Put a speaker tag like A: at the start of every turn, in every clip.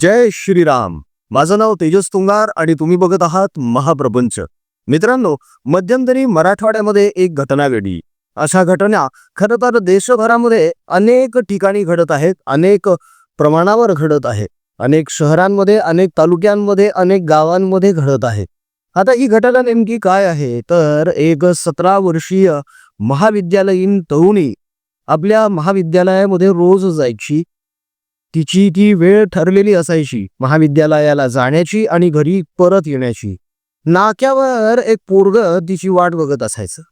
A: जय श्रीराम. माझं नाव तेजस तुंगार आणि तुम्ही बघत आहात महाप्रपंच मित्रांनो मध्यंतरी मराठवाड्यामध्ये एक घटना घडली. अशा घटना खरं तर देशभरामध्ये अनेक ठिकाणी घडत आहेत अनेक प्रमाणावर घडत आहे. अनेक शहरांमध्ये अनेक तालुक्यांमध्ये अनेक गावांमध्ये घडत आहे. आता ही घटना नेमकी काय आहे? तर एक सतरा वर्षीय महाविद्यालयीन तरुणी आपल्या महाविद्यालयामध्ये रोज जायची. तिची ती वेळ ठरलेली असायची महाविद्यालयाला जाण्याची आणि घरी परत येण्याची. नाक्यावर एक पोरग तिची वाट बघत असायचं.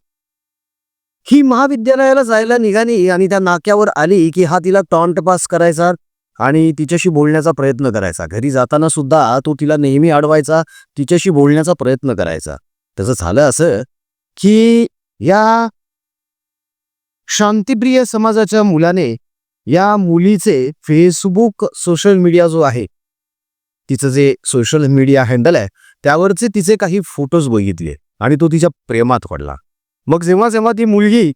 A: ही महाविद्यालयाला जायला निघाली आणि त्या नाक्यावर आली की हा तिला टॉन्ट पास करायचा आणि तिच्याशी बोलण्याचा प्रयत्न करायचा. घरी जाताना सुद्धा तो तिला नेहमी अडवायचा तिच्याशी बोलण्याचा प्रयत्न करायचा. त्याचं झालं असं की या शांतिप्रिय समाजाच्या मुलाने या मुलीचे फेसबुक सोशल मीडिया जो आहे तिचं जे सोशल मीडिया हँडल आहे त्यावरचे तिचे काही फोटोज बघितले आणि तो तिच्या प्रेमात पडला. मग जेव्हा जेव्हा ती मुलगी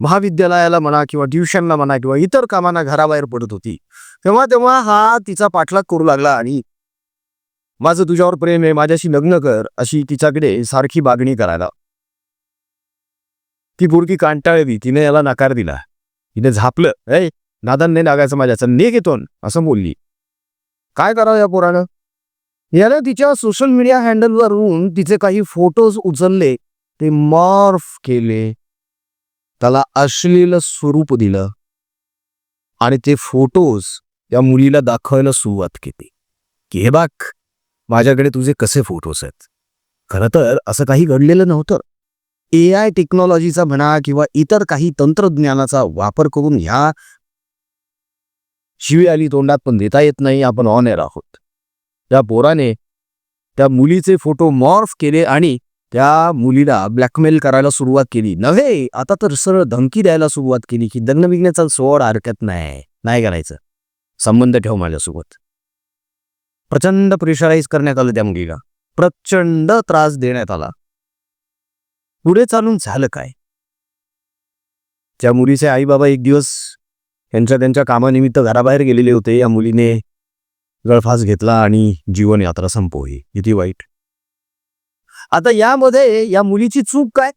A: महाविद्यालयाला म्हणा किंवा ट्युशनला म्हणा किंवा इतर कामांना घराबाहेर पडत होती तेव्हा तेव्हा हा तिचा पाठलाग करू लागला आणि माझं तुझ्यावर प्रेम आहे माझ्याशी लग्न कर अशी तिच्याकडे सारखी मागणी करायला. ती पोरगी कांटाळली तिने याला नकार दिला. तिने झापलं ऐ नादान नाही लागायचं माझ्याचं ने घेतो असं बोलली. काय करावं या पोरानं? यानं तिच्या सोशल मीडिया हँडलवरून तिचे काही फोटोज उचलले ते मॉर्फ केले. त्याला अश्लील स्वरूप दिलं. आणि ते फोटोज या मुलीला दाखवायला सुरुवात केली. की हे बाक माझ्याकडे तुझे कसे फोटोज आहेत? खरं तर असं काही घडलेलं नव्हतं. ए आय टेक्नॉलॉजीचा म्हणा किंवा इतर काही तंत्रज्ञानाचा वापर करून ह्या शिवी आली तोंडात पण देता येत नाही आपण ऑन एअर आहोत. त्या पोराने त्या मुलीचे फोटो मॉर्फ केले आणि त्या मुलीला ब्लॅकमेल करायला सुरुवात केली. नव्हे आता तर सरळ धमकी द्यायला सुरुवात केली की दंड विघण्याचा सोड हरकत नाही नाही करायचं. संबंध ठेव माझ्यासोबत. प्रचंड प्रेशराईज करण्यात आलं त्या मुलीला. प्रचंड त्रास देण्यात आला. पुढे चालून झालं काय? त्या मुलीचे आई बाबा एक दिवस यांच्या त्यांच्या कामानिमित्त घराबाहेर गेलेले होते या मुलीने गळफास घेतला आणि जीवन यात्रा संपवली. किती वाईट. आता यामध्ये या मुलीची चूक काय?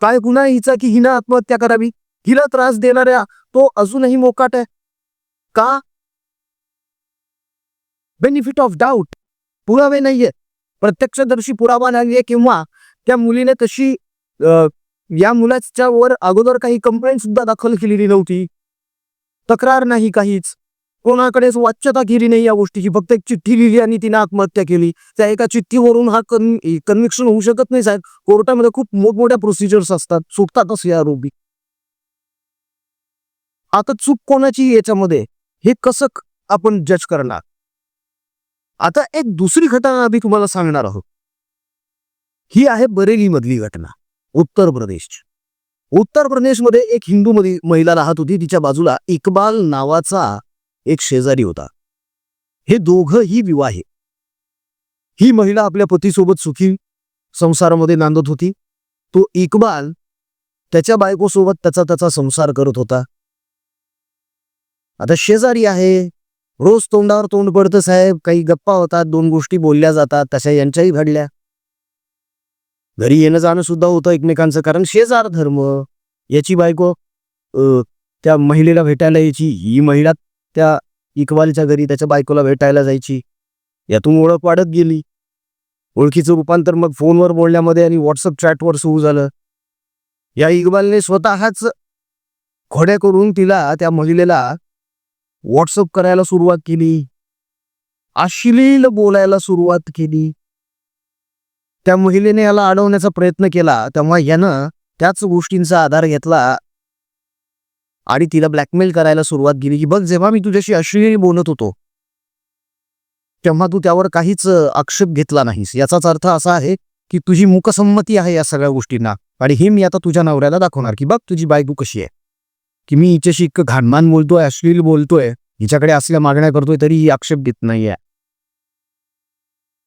A: काय गुन्हा हिचा की हिनं आत्महत्या करावी? हिला त्रास देणाऱ्या तो अजूनही मोकाट आहे? का? बेनिफिट ऑफ डाऊट पुरावे नाहीये. प्रत्यक्षदर्शी पुरावा नाहीये किंवा त्या मुलीने तशी या मुलाच्या वर अगोदर काही कंप्लेंट सुद्धा दाखल केलेली नव्हती. तक्रार नाही काहीच. कोणाकडेच वाच्यता केली नाही या गोष्टीची फक्त एक चिठ्ठी लिहिली आणि तिने आत्महत्या केली. त्या एका चिठ्ठीवरून हा कन कन्व्हिक्शन होऊ शकत नाही साहेब. कोर्टामध्ये खूप मोठमोठ्या प्रोसिजर्स असतात. सुटतातच या आरोपी. आता चूक कोणाची याच्यामध्ये? हे कसं आपण जज करणार? आता एक दुसरी घटना आम्ही तुम्हाला सांगणार आहोत. ही आहे बरेली मधली घटना उत्तर प्रदेश उत्तर प्रदेशमध्ये एक हिंदू मधी- महिला राहत होती तिच्या बाजूला इक्बाल नावाचा एक शेजारी होता. हे दोघंही विवाहे. ही महिला आपल्या पतीसोबत सुखी संसारामध्ये नांदत होती. तो इक्बाल त्याच्या बायकोसोबत त्याचा त्याचा संसार करत होता. आता शेजारी आहे रोज तोंडावर तोंड पडतं साहेब. काही गप्पा होतात दोन गोष्टी बोलल्या जातात तशा यांच्याही घडल्या. घरी येणं जाणं सुद्धा होतं एकमेकांचं कारण शेजार धर्म. याची बायको त्या महिलेला भेटायला यायची. ही महिला त्या इकबालच्या घरी त्याच्या बायकोला भेटायला जायची. यातून ओळख वाढत गेली. ओळखीचं रूपांतर मग फोनवर बोलण्यामध्ये आणि व्हॉट्सअप चॅटवर सुरू झालं. या इकबालने स्वतःच खोड्या करून तिला त्या महिलेला व्हॉट्सअप करायला सुरुवात केली. अश्लील बोलायला सुरुवात केली. त्या महिलेने याला अडवण्याचा प्रयत्न केला. तेव्हा यानं त्याच गोष्टींचा आधार घेतला. आणि तिला ब्लॅकमेल करायला सुरुवात केली की बघ जेव्हा मी तुझ्याशी अश्लील बोलत होतो तेव्हा तू त्यावर काहीच आक्षेप घेतला नाहीस. याचाच अर्थ असा आहे की तुझी मुकसंमती आहे या सगळ्या गोष्टींना. आणि हे मी आता तुझ्या नवऱ्याला दाखवणार की बघ तुझी बायको कशी आहे. की मी हिच्याशी इतकं घाणमान बोलतोय अश्लील बोलतोय हिच्याकडे असल्या मागण्या करतोय तरी ही आक्षेप घेत नाहीये.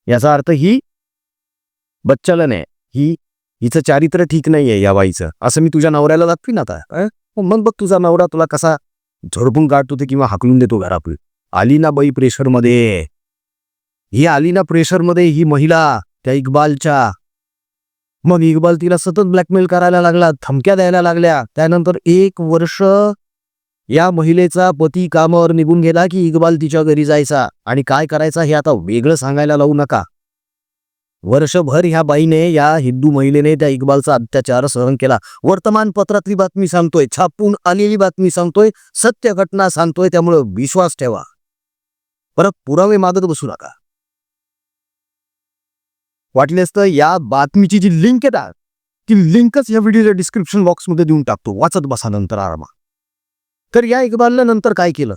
A: याचा अर्थ ही बच्चलन आहे. ही हिचं चारित्र्य ठीक नाहीये या बाईचं. असं मी तुझ्या नवऱ्याला दाखवीन आता. मग बघ तुझा नवरा तुला कसा झोडपून काढतो ते किंवा हाकलून देतो घरापूर आली ना बाई प्रेशरमध्ये ही आली ना प्रेशरमध्ये ही महिला त्या इक्बालच्या मग इक्बाल तिला सतत ब्लॅकमेल करायला लागला धमक्या द्यायला लागल्या. त्यानंतर एक वर्ष या महिलेचा पती कामावर निघून गेला की इक्बाल तिच्या घरी जायचा. आणि काय करायचा हे आता वेगळं सांगायला लावू नका. वर्षभर ह्या बाईने या हिंदू महिलेने त्या इक्बालचा अत्याचार सहन केला. वर्तमानपत्रातली बातमी सांगतोय छापून आलेली बातमी सांगतोय सत्य घटना सांगतोय त्यामुळे विश्वास ठेवा. परत पुरावे मागत बसू नका. वाटलेस तर या बातमीची जी लिंक आहे ना ती लिंकच या व्हिडिओच्या डिस्क्रिप्शन बॉक्समध्ये देऊन टाकतो. वाचत बसा नंतर आरामा तर या इक्बालनं नंतर काय केलं?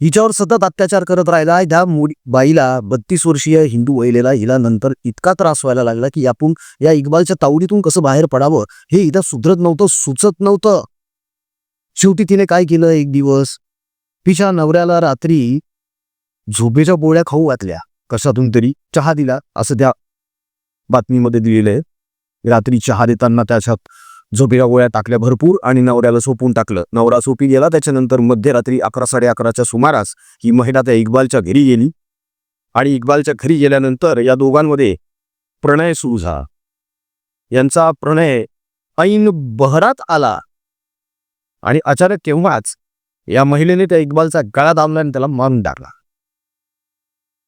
A: हिच्यावर सतत अत्याचार करत राहिला. ह्या मोडी बाईला बत्तीस वर्षीय हिंदू वहिलेला हिला नंतर इतका त्रास व्हायला लागला की आपण या इक्बालच्या तावडीतून कसं बाहेर पडावं हे इथं सुधरत नव्हतं सुचत नव्हतं. शेवटी तिने काय केलं एक दिवस? तिच्या नवऱ्याला रात्री झोपेच्या पोळ्या खाऊ घातल्या. कशातून तरी चहा दिला. असं त्या बातमीमध्ये दिलेले रात्री चहा देताना त्याच्यात झोपेच्या गोळ्या टाकल्या भरपूर आणि नवऱ्याला सोपून टाकलं. नवरा सोपी गेला त्याच्यानंतर मध्यरात्री अकरा साडे अकराच्या सुमारास ही महिला त्या इक्बालच्या घरी गेली. आणि इक्बालच्या घरी गेल्यानंतर या दोघांमध्ये प्रणय सुरू झाला. यांचा प्रणय ऐन बहरात आला. आणि अचानक केव्हाच या महिलेने त्या इक्बालचा गळा दामला आणि त्याला मारून टाकला.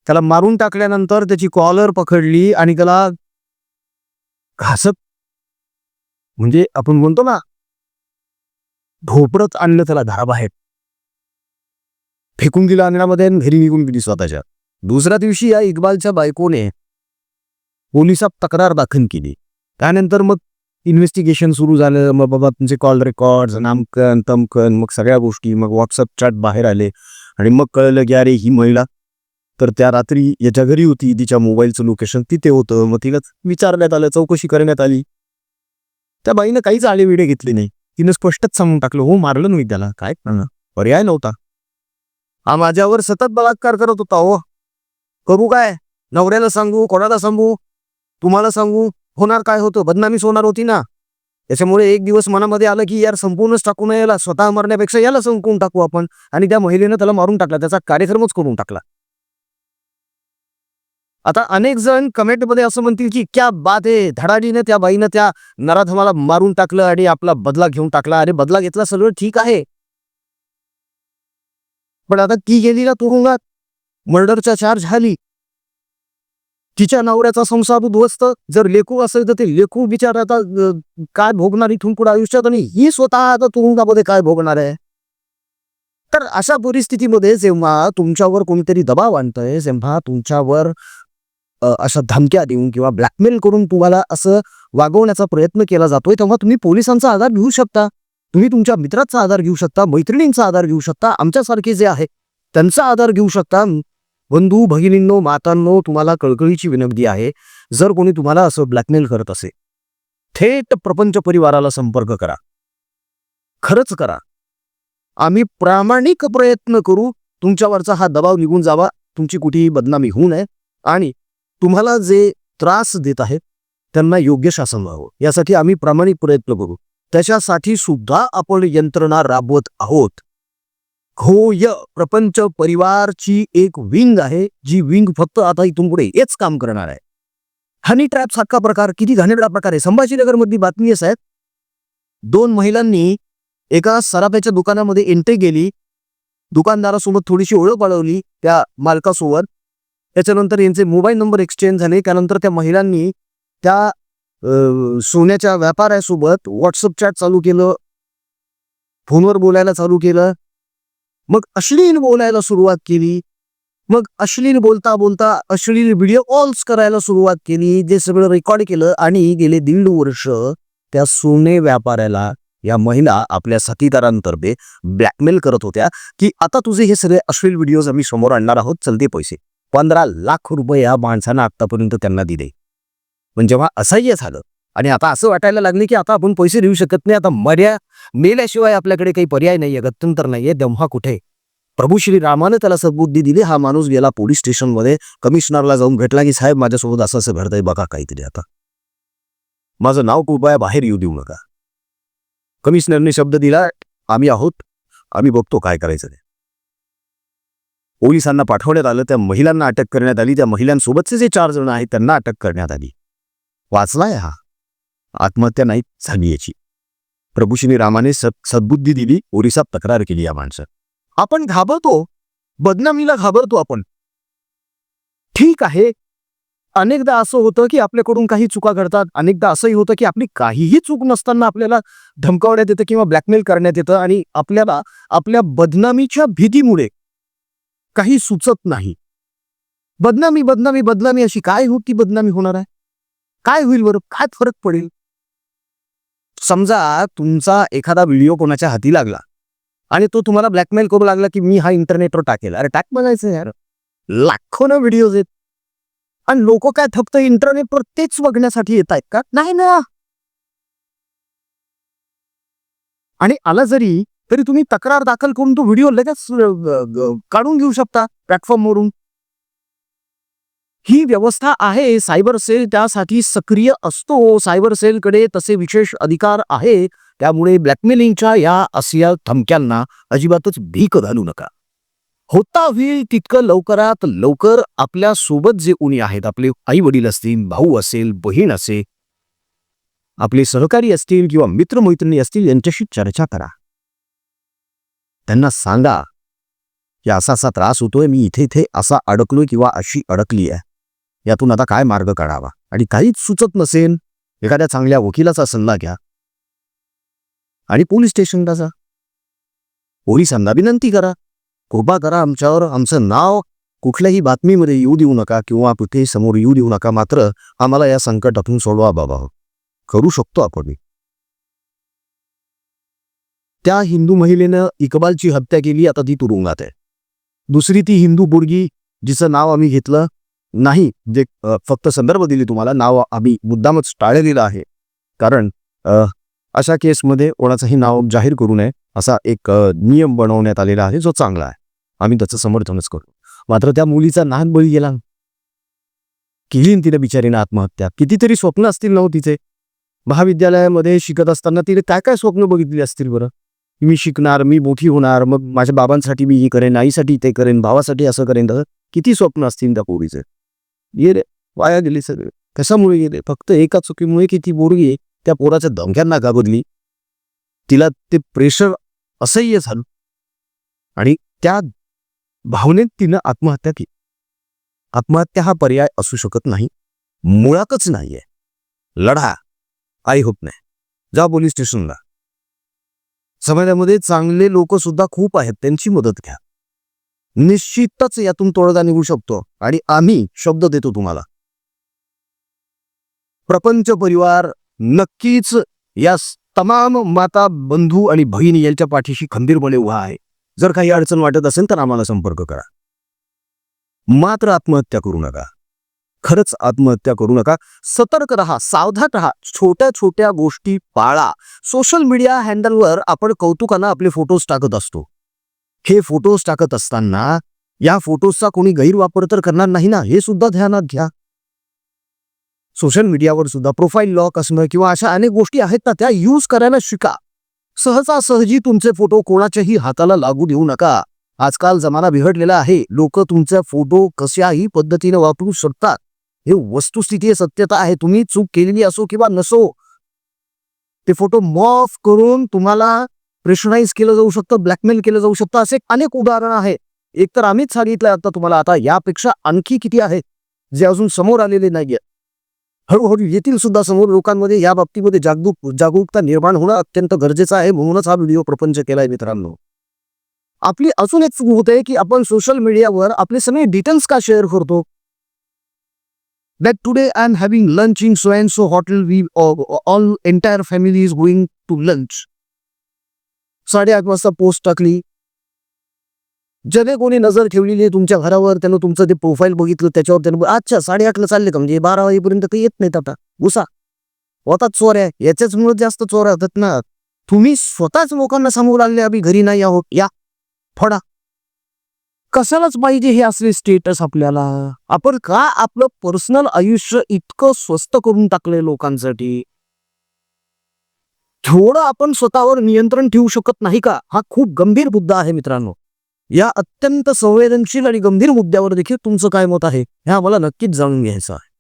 A: त्याला मारून टाकल्यानंतर त्याची कॉलर पकडली आणि त्याला घासत. म्हणजे आपण म्हणतो ना ढोपरत आणलं त्याला घराबाहेर फेकून दिलं आणण्यामध्ये आणि घरी निघून गेली स्वतःच्या. दुसऱ्या दिवशी या इक्बालच्या बायकोने पोलिसात तक्रार दाखल केली. त्यानंतर मग इन्व्हेस्टिगेशन सुरू झालं. मग बाबा तुमचे कॉल रेकॉर्ड नामकन तमकन मग सगळ्या गोष्टी मग व्हॉट्सअप चॅट बाहेर आले. आणि मग कळलं की अरे ही महिला तर त्या रात्री याच्या घरी होती तिच्या मोबाईलचं लोकेशन तिथे होतं. मग तिला विचारण्यात आलं चौकशी करण्यात आली. त्या बाईनं काहीच आळेविडे घेतले नाही. तिनं स्पष्टच सांगून टाकलं हो मारलं नाही त्याला. काय करणार? पर्याय नव्हता. हा माझ्यावर सतत बलात्कार करत होता हो. करू काय? नवऱ्याला सांगू कोणाला सांगू? तुम्हाला सांगू होणार काय होतं? बदनामीच होणार होती ना. त्याच्यामुळे एक दिवस मनामध्ये आलं की यार संपूर्णच टाकू नये याला. स्वतः मरण्यापेक्षा याला संपवून टाकू आपण. आणि त्या महिलेनं त्याला मारून टाकला. त्याचा कार्यक्रमच करून टाकला. आता अनेक जण कमेंटमध्ये असं म्हणतील की क्या बात आहे धडाडीने त्या बाईनं त्या नराधमाला मारून टाकलं आणि आपला बदला घेऊन टाकला. अरे बदला घेतला सगळं ठीक आहे. पण आता ती गेली ना तुरुंगात मर्डरच्या चार्ज झाली तिच्या नवऱ्याचा संसार उद्ध्वस्त. जर लेखू असेल तर ते लेखू बिचार आता काय भोगणार इथून पुढे आयुष्यात? आणि ही स्वतः आता तुरुंगामध्ये काय भोगणार आहे? तर अशा परिस्थितीमध्ये जेव्हा तुमच्यावर कोणीतरी दबाव आणतंय जेव्हा तुमच्यावर अशा धमक्या देऊन किंवा ब्लॅकमेल करून तुम्हाला असं वागवण्याचा प्रयत्न केला जातोय तेव्हा तुम्ही पोलिसांचा आधार घेऊ शकता. तुम्ही तुमच्या मित्राचा आधार घेऊ शकता मैत्रिणींचा आधार घेऊ शकता आमच्यासारखे जे आहे त्यांचा आधार घेऊ शकता. बंधू भगिनींनो मातांनो तुम्हाला कळकळीची विनंती आहे जर कोणी तुम्हाला असं ब्लॅकमेल करत असेल थेट प्रपंच परिवाराला संपर्क करा. खरंच करा. आम्ही प्रामाणिक प्रयत्न करू तुमच्यावरचा हा दबाव निघून जावा तुमची कुठेही बदनामी होऊ नये. आणि तुम्हाला जे त्रास देत आहेत त्यांना योग्य शासन व्हावं. यासाठी आम्ही प्रामाणिक प्रयत्न करू. त्याच्यासाठी सुद्धा आपण यंत्रणा राबवत आहोत. घोय प्रपंच परिवारची एक विंग आहे जी विंग फक्त आता इथून पुढे हेच काम करणार आहे. हनी ट्रॅप सारखा प्रकार किती घाणेरडा प्रकार आहे. संभाजीनगर मधली बातमी आहे. साहेब दोन महिलांनी एका सराफ्याच्या दुकानामध्ये एंट्री गेली दुकानदारासोबत थोडीशी ओळख वाढवली त्या मालकासोबत. त्याच्यानंतर यांचे मोबाईल नंबर एक्सचेंज झाले. त्यानंतर त्या महिलांनी त्या सोन्याच्या व्यापाऱ्यासोबत व्हॉट्सअप चॅट चालू केलं. फोनवर बोलायला चालू केलं. मग अश्लील बोलायला सुरुवात केली. मग अश्लील बोलता बोलता अश्लील व्हिडिओ कॉल्स करायला सुरुवात केली. जे सगळं रेकॉर्ड केलं आणि गेले दीड वर्ष त्या सोने व्यापाऱ्याला या महिला आपल्या साथीदारांतर्फे ब्लॅकमेल करत होत्या की आता तुझे हे सगळे अश्लील व्हिडिओज आम्ही समोर आणणार आहोत. चलते पैसे. पंधरा लाख रुपये या माणसानं आत्तापर्यंत त्यांना दिले. पण जेव्हा असह्य झालं आणि आता असं वाटायला लागले की आता आपण पैसे देऊ शकत नाही आता मर्या मेल्याशिवाय आपल्याकडे काही पर्याय नाहीये गत्यंतर नाहीये तेव्हा कुठे? प्रभू श्री रामानं त्याला सद्बुद्धी दिली हा माणूस गेला पोलीस स्टेशनमध्ये कमिशनरला जाऊन भेटला की साहेब माझ्यासोबत असं असं घडतंय बघा काहीतरी आता. माझं नाव कृपया बाहेर येऊ देऊ नका. कमिशनरने शब्द दिला आम्ही आहोत आम्ही बघतो काय करायचं ते. पोलिसांना पाठवण्यात आलं त्या महिलांना अटक करण्यात आली त्या महिलांसोबतचे जे चार जण आहेत त्यांना अटक करण्यात आली. वाचलाय हा. आत्महत्या नाही झाली याची. प्रभू श्री रामाने सद सद्बुद्धी दिली ओरिसात तक्रार केली या माणसं आपण घाबरतो. बदनामीला घाबरतो आपण. ठीक आहे. अनेकदा असं होतं की आपल्याकडून काही चुका घडतात. अनेकदा असंही होतं की आपली काहीही चूक नसताना आपल्याला धमकावण्यात येतं किंवा ब्लॅकमेल करण्यात येतं आणि आपल्याला आपल्या बदनामीच्या भीतीमुळे काही सुचत नाही. बदनामी बदनामी बदनामी अशी काय होती बदनामी होणार आहे? काय होईल बरं? काय फरक पडेल? समजा तुमचा एखादा व्हिडिओ कोणाच्या हाती लागला आणि तो तुम्हाला ब्लॅकमेल करू लागला की मी हा इंटरनेटवर टाकेल. अरे टाक बनायचं यार. लाखो ना व्हिडिओज आहेत. आणि लोक काय फक्त इंटरनेटवर तेच बघण्यासाठी येत आहेत का? नाही ना. आणि आला जरी तरी तुम्ही तक्रार दाखल करून तो व्हिडिओ लगेच काढून घेऊ शकता प्लॅटफॉर्मवरून. ही व्यवस्था आहे सायबर सेल त्यासाठी सक्रिय असतो. सायबर सेलकडे तसे विशेष अधिकार आहे. त्यामुळे ब्लॅकमेलिंगच्या या असिया धमक्यांना अजिबातच भीक घालू नका. होता होईल तितकं लवकरात लवकर आपल्यासोबत जे कोणी आहेत आपले आई वडील असतील भाऊ असेल बहीण असेल आपले सहकारी असतील किंवा मित्रमैत्रिणी असतील यांच्याशी चर्चा करा. त्यांना सांगा की असा असा त्रास होतोय मी इथे इथे असा अडकलोय किंवा अशी अडकली आहे यातून आता काय मार्ग काढावा? आणि काहीच सुचत नसेल एखाद्या चांगल्या वकिलाचा सल्ला घ्या. आणि पोलीस स्टेशनला जा. पोलिसांना विनंती करा. कृपा करा आमच्यावर आमचं नाव कुठल्याही बातमीमध्ये येऊ देऊ नका किंवा कुठेही समोर येऊ देऊ नका. मात्र आम्हाला या संकटातून सोडवा बाबा हो. करू शकतो आपण त्या हिंदू महिलेनं इकबालची हत्या केली आता ती तुरुंगात आहे. दुसरी ती हिंदू पोरगी जिचं नाव आम्ही घेतलं नाही जे फक्त संदर्भ दिली तुम्हाला नाव आम्ही मुद्दामच टाळलेलं आहे. कारण अशा केसमध्ये कोणाचंही नाव जाहीर करू नये असा एक नियम बनवण्यात आलेला आहे जो चांगला आहे. आम्ही त्याचं समर्थनच करू. मात्र त्या मुलीचा लहान बळी गेला. केली तिला बिचारीनं आत्महत्या. कितीतरी स्वप्न असतील ना हो तिचे. महाविद्यालयामध्ये शिकत असताना तिने काय काय स्वप्न बघितली असतील बरं? मी शिकणार मी मोठी होणार मग माझ्या बाबांसाठी मी हे करेन आईसाठी ते करेन भावासाठी असं करेन. तसं किती स्वप्न असतील त्या पोरीचं? ये रे वाया गेले सगळे. कशामुळे गेले फक्त एका चुकीमुळे की ती पोरगी त्या पोराच्या धमक्यांना घाबरली तिला ते प्रेशर असह्य झालं. आणि त्या भावनेत तिनं आत्महत्या केली. आत्महत्या हा पर्याय असू शकत नाही. मुळातच नाहीये. लढा. आई होत नाही. जा पोलीस स्टेशनला. समाजामध्ये चांगले लोक सुद्धा खूप आहेत त्यांची मदत घ्या. निश्चितच यातून तोडगा निघू शकतो आणि आम्ही शब्द देतो तुम्हाला. प्रपंच परिवार नक्कीच या तमाम माता बंधू आणि बहिणी यांच्या पाठीशी खंबीरपणे उभा आहे. जर काही अडचण वाटत असेल तर आम्हाला संपर्क करा. मात्र आत्महत्या करू नका. खरंच आत्महत्या करू नका. सतर्क राहा सावधान राहा. छोट्या छोट्या गोष्टी पाळा. सोशल मीडिया हँडलवर आपण कौतुकानं आपले फोटोज टाकत असतो. हे फोटोज टाकत असताना या फोटोजचा कोणी गैरवापर तर करणार नाही ना? हे सुद्धा ध्यानात घ्या. सोशल मीडियावर सुद्धा प्रोफाईल लॉक असणं किंवा अशा अनेक गोष्टी आहेत ना त्या यूज करायला शिका. सहजासहजी तुमचे फोटो कोणाच्याही हाताला लागू देऊ नका. आजकाल जमाना बिघडलेला आहे. लोक तुमचे फोटो कशाही पद्धतीने वापरू शकतात. हे वस्तुस्थिती सत्यता आहे. तुम्ही चूक केलेली असो किंवा नसो ते फोटो मॉफ करून तुम्हाला प्रेशराईज केलं जाऊ शकतं ब्लॅकमेल केलं जाऊ शकतं असे अनेक उदाहरणं आहेत. एक तर आम्हीच सांगितलं आता तुम्हाला आता यापेक्षा आणखी किती आहेत जे अजून समोर आलेले नाहीये हळूहळू येतील सुद्धा समोर लोकांमध्ये या बाबतीमध्ये जागरूक जागरूकता निर्माण होणं अत्यंत गरजेचं आहे म्हणूनच हा व्हिडिओ प्रपंच केलाय मित्रांनो. आपली अजून एक चूक होते की आपण सोशल मीडियावर आपले सगळे डिटेल्स का शेअर करतो? That today I'm having lunch in so and so hotel. We all, all entire family is going to lunch. साडेआठ वाजता पोस्ट टाकली. ज्याने कोणी नजर ठेवलेली आहे तुमच्या घरावर त्यानं तुमचं ते प्रोफाईल बघितलं त्याच्यावर त्यानं अच्छा साडेआठला चालले का? म्हणजे बारा वाजेपर्यंत काही येत नाहीत आता. उसा. होतात चोऱ्या. याच्याच मुळे जास्त चोऱ्या होतात ना. तुम्ही स्वतःच लोकांना सांगू लागले आम्ही घरी नाही आहोत. या. फडा. कशालाच पाहिजे हे असले स्टेटस आपल्याला? आपण का आपलं पर्सनल आयुष्य इतकं स्वस्त करून टाकलंय लोकांसाठी? थोडं आपण स्वतःवर नियंत्रण ठेवू शकत नाही का? हा खूप गंभीर मुद्दा आहे मित्रांनो. या अत्यंत संवेदनशील आणि गंभीर मुद्द्यावर देखील तुमचं काय मत आहे हे आम्हाला नक्कीच जाणून घ्यायचं आहे.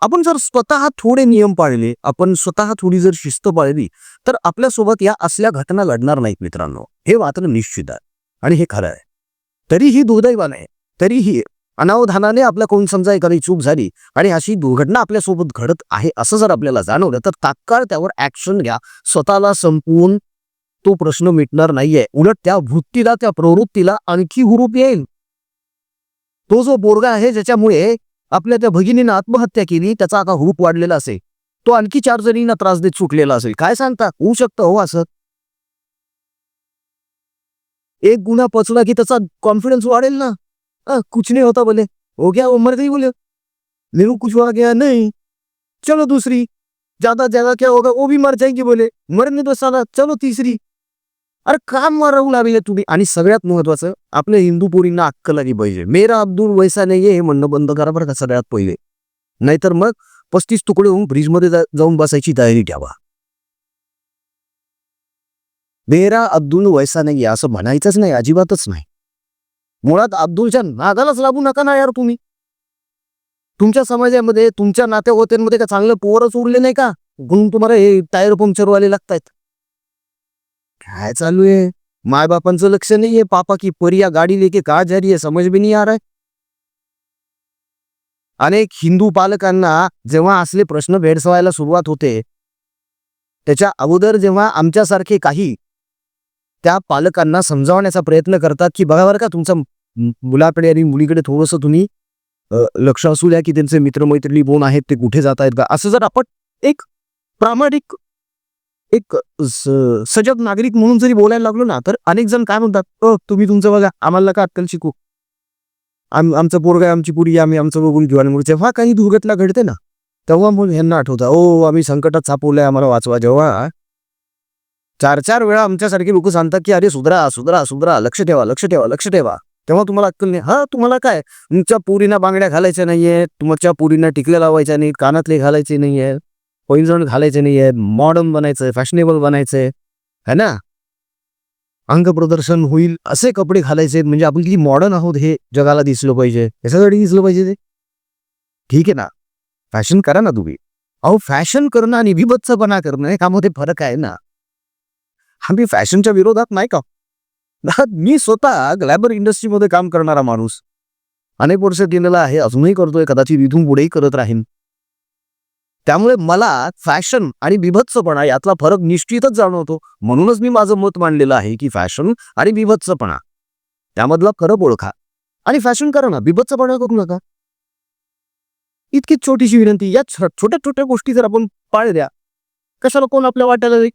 A: आपण जर स्वतः थोडे नियम पाळले आपण स्वतः थोडी जर शिस्त पाळली तर आपल्यासोबत या असल्या घटना घडणार नाहीत मित्रांनो. हे मात्र निश्चित आहे. आणि हे खरं आहे. तरीही दुर्दैवाने आहे तरीही अनावधानाने आपल्या कोण समजा एखादी चूक झाली आणि अशी दुर्घटना आपल्यासोबत घडत आहे असं जर आपल्याला जाणवलं तर तात्काळ त्यावर ऍक्शन घ्या. स्वतःला संपवून तो प्रश्न मिटणार नाहीये. उलट त्या वृत्तीला त्या प्रवृत्तीला आणखी हुरूप येईल. तो जो बोरगा आहे ज्याच्यामुळे आपल्या त्या भगिनीनं आत्महत्या केली त्याचा आता हुरूप वाढलेला असेल. तो आणखी चार जणींना त्रास देत सुटलेला असेल. काय सांगता? होऊ शकतं हो असं. एक गुन्हा पचला की त्याचा कॉन्फिडन्स वाढेल ना? आ, कुछ नहीं होता बोले हो गया वो मर गई बोले. मेरे कुछ हुआ गया नहीं. चलो दूसरी. ज्यादा ज्यादा क्या होगा वो भी मर जाएंगे बोले. मरने तो साला चलो तीसरी. अरे काम मरवू लागले तुम्ही आणि सगळ्यात महत्वाचं आपल्या हिंदू पोरींना अक्कल आली पाहिजे. मेरा अब्दुल वैसा नाहीये हे म्हणणं बंद करा बरं का सगळ्यात पहिले. नाहीतर मग पस्तीस तुकडे होऊन ब्रिजमध्ये जा- जाऊन बसायची तयारी ठेवा. मेरा अब्दुल वैसा नाहीये असं म्हणायचंच नाही अजिबातच नाही। मुळात अब्दुलच्या नादालाच लागू नका ना यार तुम्ही। तुमच्या समाजामध्ये तुमच्या नातेवात्यांमध्ये का चांगलं पोरच उरले नाही का? म्हणून तुम्हाला हे टायर पंक्चरवाले लागतायत। काय चालू आहे? माय बापांचं लक्ष नाहीये पापा की परी या गाडी लेके का जारी आहे समज बी भी नहीं अनेक हिंदू पालकांना जेव्हा असले प्रश्न भेडसवायला सुरुवात होते त्याच्या अगोदर जेव्हा आमच्यासारखे काही त्या पालकांना समजावण्याचा प्रयत्न करतात की बघा बरं का तुमचा मुलाकडे आणि मुलीकडे थोडंसं तुम्ही लक्ष असू द्या की त्यांचे मित्रमैत्रिणी कोण आहेत ते कुठे जात आहेत का? असं जर आपण एक प्रामाणिक एक स- सजग नागरिक म्हणून जरी बोलायला लागलो ना तर अनेक जण काय म्हणतात अ तुम्ही तुमचं बघा आम्हाला का अक्कल शिकू. आम आमचं पोरगा आहे, आमची पुरी आम्ही आमचं बघून घेऊ. आणि जेव्हा काही दुर्घटना घडते ना तेव्हा मग ह्यांना आठवतं ओ आम्ही संकटात सापवलंय आम्हाला वाचवा जेव्हा चार चार वेळा आमच्यासारखी लोक सांगतात की अरे सुधरा सुधरा सुधरा लक्ष ठेवा लक्ष ठेवा लक्ष ठेवा. तेव्हा तुम्हाला अक्कल नाही. हा तुम्हाला काय? तुमच्या पुरीना बांगड्या घालायच्या नाहीये तुमच्या पुरीना टिकल्या लावायच्या नाही कानातले घालायचे नाहीये पैंजण घालायचे नाहीये मॉडर्न बनायचंय फॅशनेबल बनायचंय. है ना? अंग प्रदर्शन होईल असे कपडे घालायचे म्हणजे आपण किती मॉडर्न आहोत हे जगाला दिसलं पाहिजे. याच्यासाठी दिसलं पाहिजे ते. ठीक आहे ना? फॅशन करा ना तुम्ही. अहो फॅशन करणं आणि विभत्सपणा करणं हे कामध्ये फरक आहे ना? आम्ही फॅशनच्या विरोधात नाही का? मी स्वतः ग्लॅबर इंडस्ट्रीमध्ये काम करणारा माणूस. अनेक वर्ष दिलेला आहे अजूनही करतोय कदाचित इथून पुढेही करत राहीन. त्यामुळे मला फॅशन आणि बिभत्सपणा यातला फरक निश्चितच जाणवतो. म्हणूनच मी माझं मत मांडलेलं आहे की फॅशन आणि बिभत्सपणा त्यामधला फरक ओळखा. आणि फॅशन करा ना बिभत्सपणा करू नका. इतकीच छोटीशी विनंती या छोट्या छोट्या गोष्टी जर आपण पाळल्या कशाला कोण आपल्या वाट्याला जाईल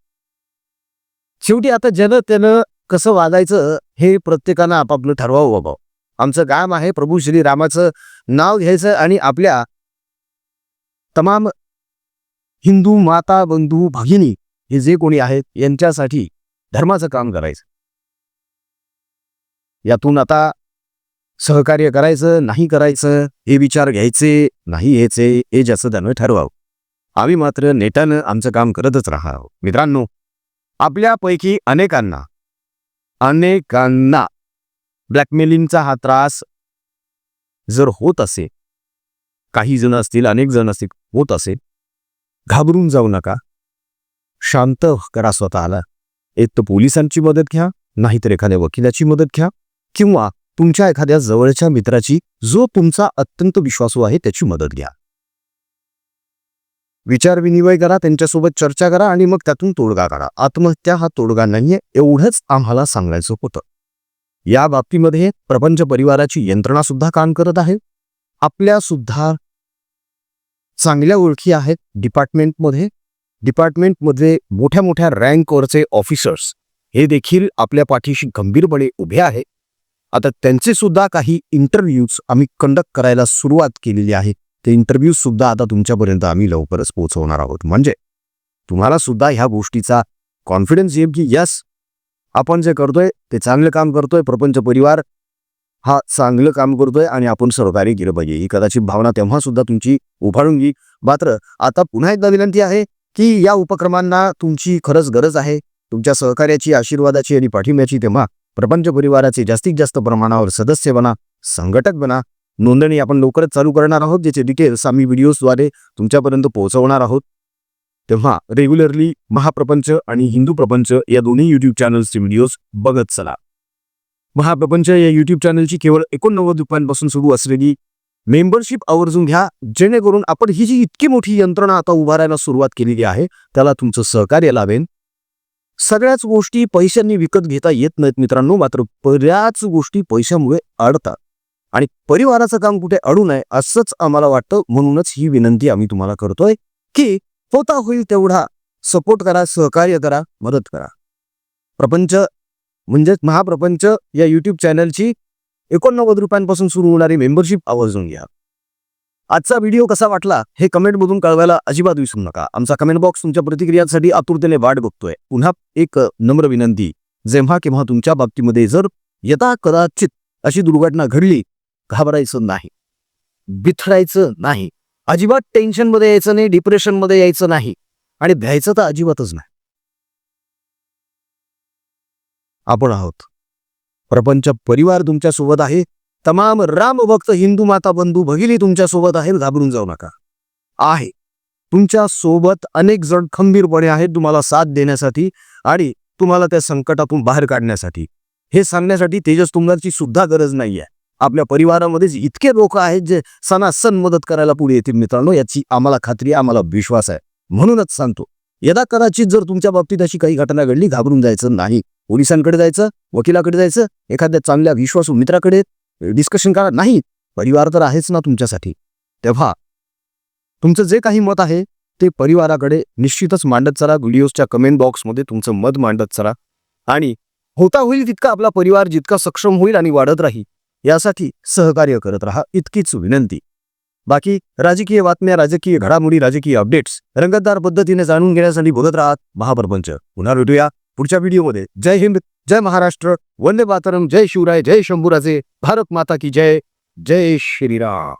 A: शेवटी आता ज्यानं त्यानं कसं वागायचं हे प्रत्येकानं आपापलं ठरवावं बाबा. आमचं काम आहे प्रभू श्री रामाचं नाव घ्यायचं आणि आपल्या तमाम हिंदू माता बंधू भगिनी हे जे कोणी आहेत यांच्यासाठी धर्माचं काम करायचं. यातून आता सहकार्य करायचं नाही करायचं हे विचार घ्यायचे नाही घ्यायचे हे ज्याचं त्यानं ठरवावं. आम्ही मात्र नेटानं आमचं काम करतच राहावं. मित्रांनो आपल्यापैकी अनेकांना. अनेकांना. ब्लॅकमेलिंगचा हा त्रास जर होत असेल काही जण असतील अनेक जण असतील होत असेल घाबरून जाऊ नका. शांत करा स्वतःला. एक तर पोलिसांची मदत घ्या नाहीतर एखाद्या वकिलाची मदत घ्या किंवा तुमच्या एखाद्या जवळच्या मित्राची जो तुमचा अत्यंत विश्वासू आहे त्याची मदत घ्या. विचार विनिमय करा त्यांच्यासोबत चर्चा करा आणि मग त्यातून तोडगा काढा. आत्महत्या हा तोडगा नाहीये एवढंच आम्हाला सांगायचं होतं. या बाबतीमध्ये प्रपंच परिवाराची यंत्रणा सुद्धा काम करत आहे. आपल्या सुद्धा चांगल्या ओळखी आहेत डिपार्टमेंटमध्ये. डिपार्टमेंटमध्ये मोठ्या मोठ्या रँकवरचे ऑफिसर्स हे देखील आपल्या पाठीशी गंभीरपणे उभे आहे. आता त्यांचे सुद्धा काही इंटरव्ह्यूज आम्ही कंडक्ट करायला सुरुवात केलेली आहे. ते इंटरव्ह्यूजसुद्धा आता तुमच्यापर्यंत आम्ही लवकरच पोहोचवणार आहोत. म्हणजे तुम्हाला सुद्धा ह्या गोष्टीचा कॉन्फिडन्स येईल की यस आपण जे करतोय ते चांगलं काम करतोय प्रपंच परिवार हा चांगलं काम करतोय आणि आपण सहकार्य केलं पाहिजे. ही कदाचित भावना तेव्हा सुद्धा तुमची उभारून येईल मात्र आता पुन्हा एकदा विनंती आहे की या उपक्रमांना तुमची खरंच गरज आहे. तुमच्या सहकार्याची आशीर्वादाची आणि पाठिंब्याची तेव्हा प्रपंच परिवाराचे जास्तीत जास्त प्रमाणावर सदस्य बना संघटक बना नोंदणी आपण लवकरच चालू करणार आहोत ज्याचे डिटेल्स आम्ही व्हिडिओजद्वारे तुमच्यापर्यंत पोहोचवणार आहोत. तेव्हा रेग्युलरली महाप्रपंच आणि हिंदू प्रपंच या दोन्ही युट्यूब चॅनल्सचे व्हिडिओज बघत चला. महाप्रपंच या युट्यूब चॅनलची केवळ एकोणनव्वद रुपयांपासून सुरू असलेली मेंबरशिप आवर्जून घ्या जेणेकरून आपण ही जी इतकी मोठी यंत्रणा आता उभारायला सुरुवात केलेली आहे त्याला तुमचं सहकार्य लावेन सगळ्याच गोष्टी पैशांनी विकत घेता येत नाहीत मित्रांनो मात्र बऱ्याच गोष्टी पैशामुळे अडतात. आणि परिवाराचं काम कुठे अडू नये असंच आम्हाला वाटतं. म्हणूनच ही विनंती आम्ही तुम्हाला करतोय की होता होईल तेवढा सपोर्ट करा सहकार्य करा मदत करा. प्रपंच म्हणजेच महाप्रपंच या युट्यूब चॅनलची एकोणनव्वद रुपयांपासून सुरू होणारी मेंबरशिप आवर्जून घ्या. आजचा व्हिडिओ कसा वाटला हे कमेंटमधून कळवायला अजिबात विसरू नका. आमचा कमेंट बॉक्स तुमच्या प्रतिक्रियांसाठी आतुरतेने वाट बघतोय. पुन्हा एक नम्र विनंती. जेव्हा केव्हा तुमच्या बाबतीमध्ये जर यथा कदाचित अशी दुर्घटना घडली घाबरायचं नाही. बिथरायचं नाही. अजिबात टेन्शनमध्ये यायचं नाही डिप्रेशनमध्ये यायचं नाही. आणि भ्यायचं तर अजिबातच नाही. आपण आहोत. प्रपंच परिवार तुमच्यासोबत आहे. तमाम राम भक्त हिंदू माता बंधू भगिनी तुमच्यासोबत आहेत. घाबरून जाऊ नका. आहे. तुमच्यासोबत अनेक जण खंबीरपणे आहेत तुम्हाला साथ देण्यासाठी आणि तुम्हाला त्या संकटातून बाहेर काढण्यासाठी. हे सांगण्यासाठी तेजस तुंगाची सुद्धा गरज नाहीये. आपल्या परिवारामध्येच इतके लोक आहेत जे सणासण मदत करायला पुढे येतील मित्रांनो याची आम्हाला खात्री आहे आम्हाला विश्वास आहे. म्हणूनच सांगतो यदा कदाचित जर तुमच्या बाबतीत अशी काही घटना घडली घाबरून जायचं नाही. पोलिसांकडे जायचं वकिलाकडे जायचं एखाद्या चांगल्या विश्वासू मित्राकडे डिस्कशन करा नाही. परिवार तर आहेच ना तुमच्यासाठी. तेव्हा तुमचं जे काही मत आहे ते परिवाराकडे निश्चितच मांडत चला. व्हिडिओजच्या कमेंट बॉक्समध्ये तुमचं मत मांडत चला. आणि होता होईल तितका आपला परिवार जितका सक्षम होईल आणि वाढत राहील. यासाठी सहकार्य करत राहा इतकीच विनंती. बाकी राजकीय बातम्या राजकीय घडामोडी राजकीय अपडेट्स रंगतदार पद्धतीने जाणून घेण्यासाठी बोलत राहत महाप्रपंच. पुन्हा भेटूया पुढच्या व्हिडिओमध्ये. जय हिंद जय महाराष्ट्र. वंदे मातरम. जय शिवराय जय शंभूराजे. भारत माता की जय. जय श्रीराम.